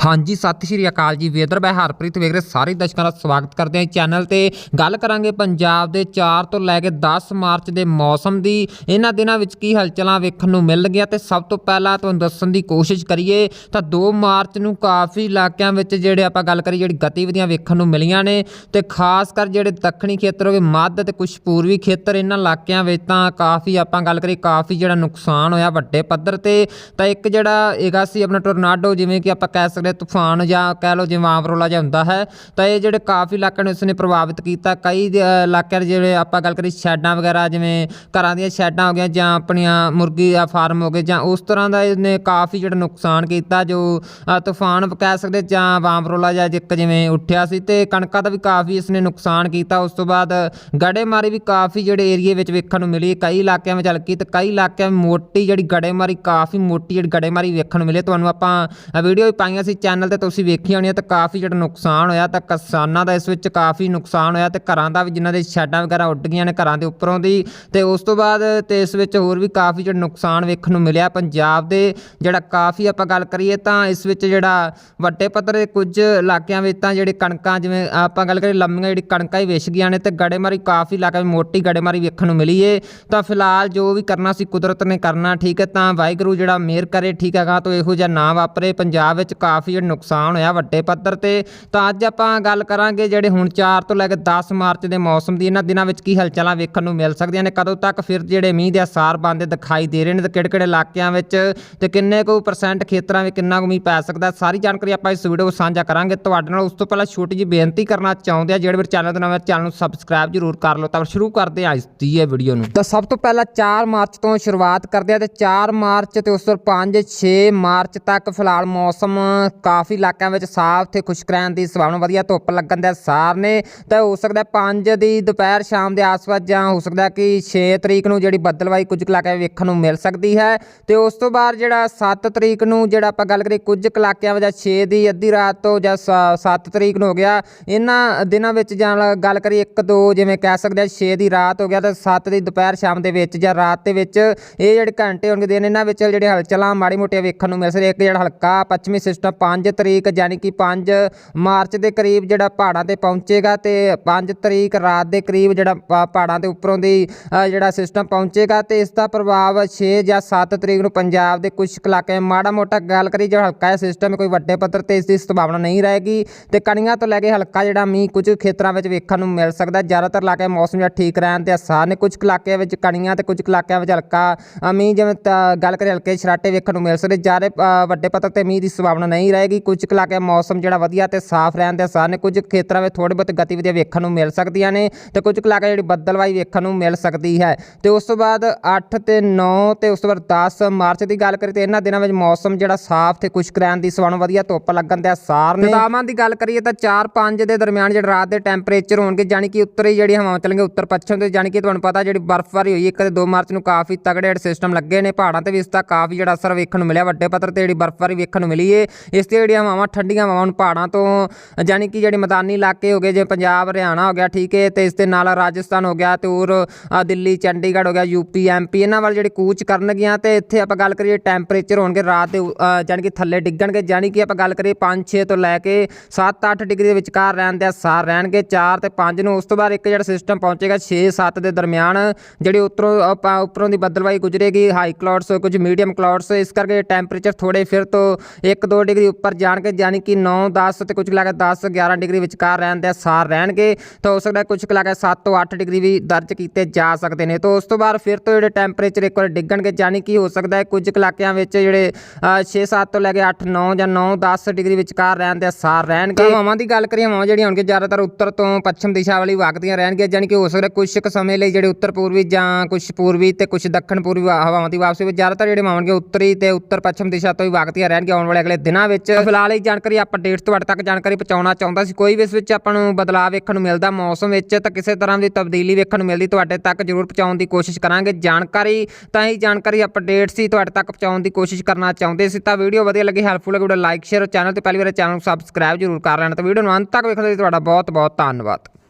ਹਾਂਜੀ ਸਤਿ ਸ਼੍ਰੀ ਅਕਾਲ ਜੀ। ਵੇਦਰ ਬਾਈ ਹਰਪ੍ਰੀਤ ਵੇਖ ਰਹੇ ਸਾਰੇ ਦਰਸ਼ਕਾਂ ਦਾ ਸਵਾਗਤ ਕਰਦੇ ਹਾਂ ਚੈਨਲ ਤੇ। ਗੱਲ ਕਰਾਂਗੇ ਪੰਜਾਬ ਦੇ 4 ਤੋਂ ਲੈ ਕੇ 10 ਮਾਰਚ ਦੇ ਮੌਸਮ ਦੀ। ਇਹਨਾਂ ਦਿਨਾਂ ਵਿੱਚ ਕੀ ਹਲਚਲਾਂ ਵੇਖਣ ਨੂੰ ਮਿਲ ਗਿਆ ਤੇ ਸਭ ਤੋਂ ਪਹਿਲਾਂ ਤੁਹਾਨੂੰ ਦੱਸਣ ਦੀ ਕੋਸ਼ਿਸ਼ ਕਰੀਏ ਤਾਂ 2 ਮਾਰਚ ਨੂੰ ਕਾਫੀ ਇਲਾਕਿਆਂ ਵਿੱਚ ਜਿਹੜੇ ਆਪਾਂ ਗੱਲ ਕਰੀਏ ਜਿਹੜੀ ਗਤੀਵਿਧੀਆਂ ਵੇਖਣ ਨੂੰ ਮਿਲੀਆਂ ਨੇ ਤੇ ਖਾਸ ਕਰ ਜਿਹੜੇ ਦੱਖਣੀ ਖੇਤਰ ਹੋਵੇ, ਮੱਧ ਤੇ ਕੁਝ ਪੂਰਬੀ ਖੇਤਰ ਇਹਨਾਂ ਇਲਾਕਿਆਂ ਵਿੱਚ ਤਾਂ ਕਾਫੀ ਆਪਾਂ ਗੱਲ ਕਰੀਏ ਕਾਫੀ ਜਿਹੜਾ ਨੁਕਸਾਨ ਹੋਇਆ ਵੱਡੇ ਪੱਧਰ ਤੇ। ਤਾਂ ਇੱਕ ਜਿਹੜਾ ਹੈਗਾ ਸੀ ਆਪਣਾ ਟੋਰਨਾਡੋ ਜਿਵੇਂ ਕਿ ਆਪਾਂ ਕਹਿ ਸਕਦੇ ਹਾਂ ਤੂਫਾਨ ਜਾਂ ਕਹਿ ਲਓ ਜਿਵੇਂ ਆਮਰੋਲਾ ਜਿਹਾ ਹੁੰਦਾ ਹੈ, ਤਾਂ ਇਹ ਜਿਹੜੇ ਕਾਫੀ ਇਲਾਕਿਆਂ ਨੂੰ ਇਸਨੇ ਪ੍ਰਭਾਵਿਤ ਕੀਤਾ। ਕਈ ਇਲਾਕਿਆਂ ਦੇ ਜਿਹੜੇ ਆਪਾਂ ਗੱਲ ਕਰੀਏ ਸ਼ੈਡਾਂ ਵਗੈਰਾ, ਜਿਵੇਂ ਘਰਾਂ ਦੀਆਂ ਸ਼ੈਡਾਂ ਹੋ ਗਈਆਂ ਜਾਂ ਆਪਣੀਆਂ ਮੁਰਗੀ ਦਾ ਫਾਰਮ ਹੋ ਗਏ ਜਾਂ ਉਸ ਤਰ੍ਹਾਂ ਦਾ ਇਹਨੇ ਕਾਫੀ ਜਿਹੜਾ ਨੁਕਸਾਨ ਕੀਤਾ, ਜੋ ਤੂਫਾਨ ਕਹਿ ਸਕਦੇ ਜਾਂ ਆਮਰੋਲਾ ਜਾਂ ਇੱਕ ਜਿਵੇਂ ਉੱਠਿਆ ਸੀ। ਤੇ ਕਣਕਾਂ ਦਾ ਵੀ ਕਾਫੀ ਇਸਨੇ ਨੁਕਸਾਨ ਕੀਤਾ। ਉਸ ਤੋਂ ਬਾਅਦ ਗੜੇਮਾਰੀ ਵੀ ਕਾਫੀ ਜਿਹੜੇ ਏਰੀਏ ਵਿੱਚ ਵੇਖਣ ਨੂੰ ਮਿਲੀ। ਕਈ ਇਲਾਕਿਆਂ ਵਿੱਚ ਹਲਕੀ ਤੇ ਕਈ ਇਲਾਕਿਆਂ ਵਿੱਚ ਮੋਟੀ ਜਿਹੜੀ ਗੜੇਮਾਰੀ, ਕਾਫੀ ਮੋਟੀ ਜਿਹੜੀ ਗੜੇਮਾਰੀ ਵੇਖਣ ਨੂੰ ਮਿਲੇ। ਤੁਹਾਨੂੰ ਆਪਾਂ ਵੀਡੀਓ ਵੀ ਪਾਈਆਂ ਸੀ। ਚੈਨਲ ਤੇ ਤੁਸੀਂ ਵੇਖੀ ਹੋਣੀ ਤਾਂ ਕਾਫੀ ਜਿਹੜਾ ਨੁਕਸਾਨ ਹੋਇਆ ਤਾਂ ਕਿਸਾਨਾਂ ਦਾ ਇਸ ਵਿੱਚ ਕਾਫੀ ਨੁਕਸਾਨ ਹੋਇਆ ਤੇ ਘਰਾਂ ਦਾ ਵੀ ਜਿਨ੍ਹਾਂ ਦੇ ਸ਼ੈਡਾਂ ਵਗੈਰਾ ਉੱਡ ਗਈਆਂ ਨੇ ਘਰਾਂ ਦੇ ਉੱਪਰੋਂ ਦੀ ਤੇ ਉਸ ਤੋਂ ਬਾਅਦ ਤੇ ਇਸ ਵਿੱਚ ਹੋਰ ਵੀ ਕਾਫੀ ਜਿਹੜਾ ਨੁਕਸਾਨ ਵੇਖਣ ਨੂੰ ਮਿਲਿਆ ਪੰਜਾਬ ਦੇ ਜਿਹੜਾ ਕਾਫੀ ਆਪਾਂ ਗੱਲ ਕਰੀਏ ਤਾਂ ਇਸ ਵਿੱਚ ਜਿਹੜਾ ਵੱਡੇ ਪੱਧਰ ਦੇ ਕੁਝ ਇਲਾਕਿਆਂ ਵਿੱਚ ਤਾਂ ਜਿਹੜੇ ਕਣਕਾਂ ਜਿਵੇਂ ਆਪਾਂ ਗੱਲ ਕਰੀਏ ਲੰਮੀਆਂ ਜਿਹੜੀ ਕਣਕਾਂ ਹੀ ਵਿਛ ਗਈਆਂ ਨੇ ਤੇ ਗੜੇਮਾਰੀ ਕਾਫੀ ਇਲਾਕਿਆਂ ਵਿੱਚ ਮੋਟੀ ਗੜੇਮਾਰੀ ਵੇਖਣ ਨੂੰ ਮਿਲੀ ਏ। ਤਾਂ ਫਿਲਹਾਲ ਜੋ ਵੀ ਕਰਨਾ ਸੀ ਕੁਦਰਤ ਨੇ ਕਰਨਾ ਠੀਕ ਹੈ ਤਾਂ ਵਾਹਿਗੁਰੂ ਜਿਹੜਾ ਮਿਹਰ ਕਰੇ ਠੀਕ ਹੈਗਾ ਤਾਂ ਇਹੋ ਜਿਹਾ ਨਾ ਵਾਪਰੇ। ਪੰਜਾਬ ਵਿੱਚ ਕਾਫੀ ਜਿਹੜਾ ਨੁਕਸਾਨ ਹੋਇਆ ਵੱਡੇ ਪੱਧਰ ਤੇ। ਤਾਂ ਅੱਜ ਆਪਾਂ ਗੱਲ ਕਰਾਂਗੇ ਜਿਹੜੇ ਹੁਣ 4 ਤੋਂ ਲੈ ਕੇ 10 ਮਾਰਚ ਦੇ ਮੌਸਮ ਦੀ, ਇਹਨਾਂ ਦਿਨਾਂ ਵਿੱਚ ਕੀ ਹਲਚਲਾਂ ਵੇਖਣ ਨੂੰ ਮਿਲ ਸਕਦੀਆਂ ਨੇ। ਕਦੋਂ ਤੱਕ ਫਿਰ ਜਿਹੜੇ ਮੀਂਹ ਦੇ ਅਸਾਰ ਬਣਦੇ ਦਿਖਾਈ ਦੇ ਰਹੇ ਨੇ ਤੇ ਕਿਹੜੇ ਕਿਹੜੇ ਇਲਾਕਿਆਂ ਵਿੱਚ ਤੇ ਕਿੰਨੇ ਕੁ ਪਰਸੈਂਟ ਖੇਤਰਾਂ ਵਿੱਚ ਕਿੰਨਾ ਕੁ ਮੀਂਹ ਪੈ ਸਕਦਾ ਸਾਰੀ ਜਾਣਕਾਰੀ ਆਪਾਂ ਇਸ ਵੀਡੀਓ ਵਿੱਚ ਸਾਂਝਾ ਕਰਾਂਗੇ। ਤੁਹਾਡੇ ਨਾਲ ਉਸ ਤੋਂ ਪਹਿਲਾਂ ਛੋਟੀ ਜਿਹੀ ਬੇਨਤੀ ਕਰਨਾ ਚਾਹੁੰਦੇ ਆ, ਜਿਹੜੇ ਵੀ ਚੈਨਲ ਤੇ ਨਵੇਂ ਚੈਨਲ ਨੂੰ ਸਬਸਕ੍ਰਾਈਬ ਜ਼ਰੂਰ ਕਰ ਲਓ। ਤਾਂ ਸ਼ੁਰੂ ਕਰਦੇ ਹਾਂ ਅੱਜ ਦੀ ਇਹ ਵੀਡੀਓ ਨੂੰ। ਤਾਂ ਸਭ ਤੋਂ ਪਹਿਲਾਂ 4 ਮਾਰਚ ਤੋਂ ਸ਼ੁਰੂਆਤ ਕਰਦੇ ਆ ਤੇ 4 ਮਾਰਚ ਤੇ ਉਸ ਤੋਂ 5 6 ਮਾਰਚ ਤੱਕ ਫਿਲਹਾਲ ਮੌਸਮ ਕਾਫੀ ਇਲਾਕਿਆਂ ਵਿੱਚ ਸਾਫ਼ ਤੇ ਖੁਸ਼ਕ ਰਹਿਣ ਦੀ ਸੰਭਾਵਨਾ ਵਧੀਆ ਧੁੱਪ ਲੱਗਣ ਦੇ ਸਾਰ ਨੇ। ਤਾਂ ਹੋ ਸਕਦਾ 5 ਦੀ ਦੁਪਹਿਰ ਸ਼ਾਮ ਦੇ ਆਸ-ਪਾਸ ਜਾਂ ਹੋ ਸਕਦਾ ਕਿ 6 ਤਰੀਕ ਨੂੰ ਜਿਹੜੀ ਬੱਦਲਵਾਈ ਕੁਝ ਕੁ ਇਲਾਕਿਆਂ ਵਿੱਚ ਵੇਖਣ ਨੂੰ ਮਿਲ ਸਕਦੀ ਹੈ। ਤੇ ਉਸ ਤੋਂ ਬਾਅਦ ਜਿਹੜਾ 7 ਤਰੀਕ ਨੂੰ ਜਿਹੜਾ ਆਪਾਂ ਗੱਲ ਕਰੀਏ ਕੁਝ ਕੁ ਇਲਾਕਿਆਂ ਵਿੱਚ 6 ਦੀ ਅੱਧੀ ਰਾਤ ਤੋਂ ਜਾਂ 7 ਤਰੀਕ ਨੂੰ ਹੋ ਗਿਆ, ਇਹਨਾਂ ਦਿਨਾਂ ਵਿੱਚ ਜਾਂ ਗੱਲ ਕਰੀਏ 1 2 ਜਿਵੇਂ ਕਹਿ ਸਕਦੇ ਆ 6 ਦੀ ਰਾਤ ਹੋ ਗਿਆ ਤਾਂ 7 ਦੀ ਦੁਪਹਿਰ ਸ਼ਾਮ ਦੇ ਵਿੱਚ ਜਾਂ ਰਾਤ ਦੇ ਵਿੱਚ ਇਹ ਜਿਹੜੇ ਘੰਟੇ ਹੋਣਗੇ ਦਿਨ, ਇਹਨਾਂ ਵਿੱਚ ਜਿਹੜੇ ਹਲਚਲਾਂ ਮਾੜੀ ਮੋਟੀਆਂ ਵੇਖਣ ਨੂੰ ਮਿਲ ਸਕਦੀ ਇੱਕ ਜਿਹੜਾ ਹਲਕਾ ਪੱਛਮੀ ਸਿਸਟਮ 5 ਤਰੀਕ ਯਾਨੀ ਕਿ 5 ਮਾਰਚ ਦੇ ਕਰੀਬ ਜਿਹੜਾ ਪਹਾੜਾਂ ਤੇ ਪਹੁੰਚੇਗਾ ਤੇ 5 ਤਰੀਕ ਰਾਤ ਦੇ ਕਰੀਬ ਜਿਹੜਾ ਪਹਾੜਾਂ ਦੇ ਉੱਪਰੋਂ ਦੀ ਜਿਹੜਾ ਸਿਸਟਮ ਪਹੁੰਚੇਗਾ ਤੇ ਇਸ ਦਾ ਪ੍ਰਭਾਵ 6 ਜਾਂ 7 ਤਰੀਕ ਨੂੰ ਪੰਜਾਬ ਦੇ ਕੁਝ ਇਲਾਕੇ ਮਾੜਾ ਮੋਟਾ ਗੱਲ ਕਰੀ, ਜਿਹੜਾ ਹਲਕਾ ਸਿਸਟਮ ਕੋਈ ਵੱਡੇ ਪੱਧਰ ਤੇ ਇਸ ਦੀ ਸੰਭਾਵਨਾ ਨਹੀਂ ਰਹੇਗੀ ਤੇ ਕਣੀਆਂ ਤੋਂ ਲੈ ਕੇ ਹਲਕਾ ਜਿਹੜਾ ਮੀਂਹ ਕੁਝ ਖੇਤਰਾਂ ਵਿੱਚ ਵੇਖਣ ਨੂੰ ਮਿਲ ਸਕਦਾ। ਜ਼ਿਆਦਾਤਰ ਇਲਾਕੇ ਮੌਸਮ ਜਿਹੜਾ ਠੀਕ ਰਹਿਣ ਦੇ ਆਸਾਰ ਨੇ ਕੁਝ ਇਲਾਕਿਆਂ ਵਿੱਚ ਕਣੀਆਂ ਤੇ ਕੁਝ ਇਲਾਕਿਆਂ ਵਿੱਚ ਹਲਕਾ ਮੀਂਹ ਜਿਵੇਂ ਗੱਲ ਕਰੀ ਹਲਕੇ ਛਰਾਟੇ ਵੇਖਣ ਨੂੰ ਮਿਲ ਸਕਦੇ। ਜ਼ਿਆਦਾ ਵੱਡੇ ਪੱਧਰ ਤੇ ਮੀਂਹ ਦੀ ਸੰਭਾਵਨਾ ਨਹੀਂ ਰਹੇਗੀ। ਕੁਝ ਕੁ ਇਲਾਕਿਆਂ ਮੌਸਮ ਜਿਹੜਾ ਵਧੀਆ ਤੇ ਸਾਫ਼ ਰਹਿਣ ਦੇ ਆਸਾਰ ਨੇ, ਕੁਝ ਖੇਤਰਾਂ ਵਿੱਚ ਥੋੜੀ ਬਹੁਤ ਗਤੀਵਿਧੀਆਂ ਵੇਖਣ ਨੂੰ ਮਿਲ ਸਕਦੀਆਂ ਨੇ ਤੇ ਕੁਝ ਕੁ ਜਿਹੜੀ ਬੱਦਲਵਾਈ ਵੇਖਣ ਨੂੰ ਮਿਲ ਸਕਦੀ ਹੈ। ਤੇ ਉਸ ਤੋਂ ਬਾਅਦ 8 ਤੇ 9 ਤੇ ਉਸ ਤੋਂ ਬਾਅਦ 10 ਮਾਰਚ ਦੀ ਗੱਲ ਕਰੀਏ ਤੇ ਇਹਨਾਂ ਦਿਨਾਂ ਵਿੱਚ ਮੌਸਮ ਜਿਹੜਾ ਸਾਫ਼ ਤੇ ਖੁਸ਼ਕ ਰਹਿਣ ਦੀ ਸੰਭਾਵਨਾ ਵਧੀਆ ਧੁੱਪ ਲੱਗਣ ਦੇ ਅਸਾਰ ਨੇ। ਤਾਪਮਾਨ ਦੀ ਗੱਲ ਕਰੀਏ ਤਾਂ 4-5 ਦੇ ਦਰਮਿਆਨ ਜਿਹੜਾ ਰਾਤ ਦੇ ਟੈਂਪਰੇਚਰ ਹੋਣਗੇ ਜਾਨੀ ਕਿ ਉੱਤਰੀ ਜਿਹੜੀ ਹਵਾਵਾਂ ਚੱਲਣਗੇ ਉੱਤਰ ਪੱਛਮ ਤੇ ਜਾਨੀ ਕਿ ਤੁਹਾਨੂੰ ਪਤਾ ਜਿਹੜੀ ਬਰਫ਼ਬਾਰੀ ਹੋਈ 1 ਤੇ 2 ਮਾਰਚ ਨੂੰ ਕਾਫੀ ਤਗੜੇ ਸਿਸਟਮ ਲੱਗੇ ਨੇ, ਪਹਾੜਾਂ ਤੇ ਵੀ ਇਸ ਦਾ ਕਾਫੀ ਜਿਹੜਾ ਅਸਰ ਵੇਖਣ ਨੂੰ ਮਿਲਿਆ, ਵੱਡੇ ਪੱਧਰ ਤੇ ਜਿਹੜੀ ਬਰਫ਼ਬਾਰੀ ਵੇਖਣ ਨੂੰ ਮਿਲੀ ਏ। ਇਸ ਤੇ ਜਿਹੜੀਆਂ ਹਵਾਵਾਂ ਠੰਡੀਆਂ ਹਵਾਵਾਂ ਨੂੰ ਪਹਾੜਾਂ ਤੋਂ ਜਾਨੀ ਕਿ ਜਿਹੜੇ ਮੈਦਾਨੀ ਇਲਾਕੇ ਹੋ ਗਏ ਜਿਵੇਂ ਪੰਜਾਬ ਹਰਿਆਣਾ ਹੋ ਗਿਆ ਠੀਕ ਹੈ ਤੇ ਇਸ ਦੇ ਨਾਲ ਰਾਜਸਥਾਨ ਹੋ ਗਿਆ ਤੇ ਹੋਰ ਦਿੱਲੀ ਚੰਡੀਗੜ੍ਹ ਹੋ ਗਿਆ ਯੂਪੀ ਐਮਪੀ ਇਹਨਾਂ ਵੱਲ ਜਿਹੜੇ ਕੂਚ ਕਰਨਗੀਆਂ ਤੇ ਇੱਥੇ ਆਪਾਂ ਗੱਲ ਕਰੀਏ ਟੈਂਪਰੇਚਰ ਹੋਣਗੇ ਰਾਤ ਦੇ ਅ, ਜਾਣੀ ਕਿ ਥੱਲੇ ਡਿੱਗਣਗੇ ਜਾਨੀ ਕਿ ਆਪਾਂ ਗੱਲ ਕਰੀਏ 5-6 ਤੋਂ ਲੈ ਕੇ 7-8 ਡਿਗਰੀ ਦੇ ਵਿਚਕਾਰ ਰਹਿਣ ਦੇ ਆਸਾਰ ਰਹਿਣਗੇ 4 ਤੇ 5 ਨੂੰ ਉਸ ਤੋਂ ਬਾਅਦ ਇੱਕ ਜਿਹੜਾ ਸਿਸਟਮ ਪਹੁੰਚੇਗਾ 6-7 ਦੇ ਦਰਮਿਆਨ ਜਿਹੜੀ ਉੱਤਰੋਂ ਆਪਾਂ ਉੱਪਰੋਂ ਦੀ ਬੱਦਲਵਾਈ ਗੁਜਰੇਗੀ ਹਾਈ ਕਲਾਉਡਸ ਕੁਝ ਮੀਡੀਅਮ ਕਲਾਉਡਸ ਇਸ ਕਰਕੇ ਟੈਂਪਰੇਚਰ ਥੋੜੇ ਫਿਰ ਤੋਂ 1-2 ਡਿਗਰੀ ਉੱਪਰ ਜਾਣਗੇ ਜਾਨੀ ਕਿ 9-10 ਤੇ ਕੁਝ ਇਲਾਕੇ 10-11 ਡਿਗਰੀ ਵਿਚਕਾਰ ਰਹਿਣ ਦੇ ਆਸਾਰ ਰਹਿਣਗੇ। ਤਾਂ ਹੋ ਸਕਦਾ ਕੁਝ ਇਲਾਕੇ 7 ਤੋਂ 8 ਡਿਗਰੀ ਵੀ ਦਰਜ ਕੀਤੇ ਜਾ ਸਕਦੇ ਨੇ। ਤਾਂ ਉਸ ਤੋਂ ਬਾਅਦ ਫਿਰ ਤੋਂ ਜਿਹੜੇ ਟੈਂਪਰੇਚਰ ਇੱਕ ਵਾਰ ਡਿੱਗਣਗੇ ਜਾਨੀ ਕਿ ਹੋ ਸਕਦਾ ਹੈ ਕੁਝ ਇਲਾਕਿਆਂ ਵਿੱਚ ਜਿਹੜੇ 6-7 ਤੋਂ ਲੈ ਕੇ 8-9 ਜਾਂ 9-10 ਡਿਗਰੀ ਵਿਚਕਾਰ ਰਹਿਣ ਦੇ ਆਸਾਰ ਰਹਿਣਗੇ। ਹਵਾਵਾਂ ਦੀ ਗੱਲ ਕਰੀਏ ਹਵਾਵਾਂ ਜਿਹੜੀਆਂ ਹੋਣਗੀਆਂ ਜ਼ਿਆਦਾਤਰ ਉੱਤਰ ਤੋਂ ਪੱਛਮ ਦਿਸ਼ਾ ਵਾਲੀ ਵਗਦੀਆਂ ਰਹਿਣਗੀਆਂ ਜਾਨੀ ਕਿ ਹੋ ਸਕਦਾ ਕੁਝ ਕੁ ਸਮੇਂ ਲਈ ਜਿਹੜੇ ਉੱਤਰ ਪੂਰਬੀ ਜਾਂ ਕੁਝ ਪੂਰਬੀ ਤੇ ਕੁਝ ਦੱਖਣ ਪੂਰਬੀ ਹਵਾਵਾਂ ਦੀ ਵਾਪਸੀ ਵਿੱਚ ਜ਼ਿਆਦਾਤਰ ਜਿਹੜੇ ਹਵਾਵਾਂ ਉੱਤਰੀ ਤੇ ਉੱਤਰ ਪੱਛਮ ਦਿਸ਼ਾ ਤੋਂ ਹੀ ਵਗਦੀਆਂ ਰਹਿਣਗੀਆਂ ਆਉਣ ਵਾਲੇ ਅਗਲੇ ਦਿਨਾਂ ਵਿੱਚ ਫਿਲਹਾਲ ਇਹ ਜਾਣਕਾਰੀ ਅਪਡੇਟਸ ਤੁਹਾਡੇ ਤੱਕ ਜਾਣਕਾਰੀ ਪਹੁੰਚਾਉਣਾ ਚਾਹੁੰਦਾ ਸੀ। ਕੋਈ ਵੀ ਇਸ ਵਿੱਚ ਆਪਾਂ ਨੂੰ ਬਦਲਾਅ ਵੇਖਣ ਨੂੰ ਮਿਲਦਾ, ਮੌਸਮ ਵਿੱਚ ਤਾਂ ਕਿਸੇ ਤਰ੍ਹਾਂ ਦੀ ਤਬਦੀਲੀ ਵੇਖਣ ਨੂੰ ਮਿਲਦੀ, ਤੁਹਾਡੇ ਤੱਕ ਜ਼ਰੂਰ ਪਹੁੰਚਾਉਣ ਦੀ ਕੋਸ਼ਿਸ਼ ਕਰਾਂਗੇ। ਜਾਣਕਾਰੀ ਤਾਂ ਹੀ ਜਾਣਕਾਰੀ ਅਪਡੇਟਸ ਸੀ, ਤੁਹਾਡੇ ਤੱਕ ਪਹੁੰਚਾਉਣ ਦੀ ਕੋਸ਼ਿਸ਼ ਕਰਨਾ ਚਾਹੁੰਦੇ ਸੀ। ਤਾਂ ਵੀਡੀਓ ਵਧੀਆ ਲੱਗੀ ਹੈਲਪਫੁਲ ਲੱਗੀ ਲਾਈਕ ਸ਼ੇਅਰ ਚੈਨਲ ਤੇ ਪਹਿਲੀ ਵਾਰ ਚੈਨਲ ਨੂੰ ਸਬਸਕ੍ਰਾਈਬ ਜ਼ਰੂਰ ਕਰ ਲੈਣਾ। ਤਾਂ ਵੀਡੀਓ ਨੂੰ ਅੰਤ ਤੱਕ ਵੇਖਣ ਲਈ ਤੁਹਾਡਾ ਬਹੁਤ ਬਹੁਤ ਧੰਨਵਾਦ।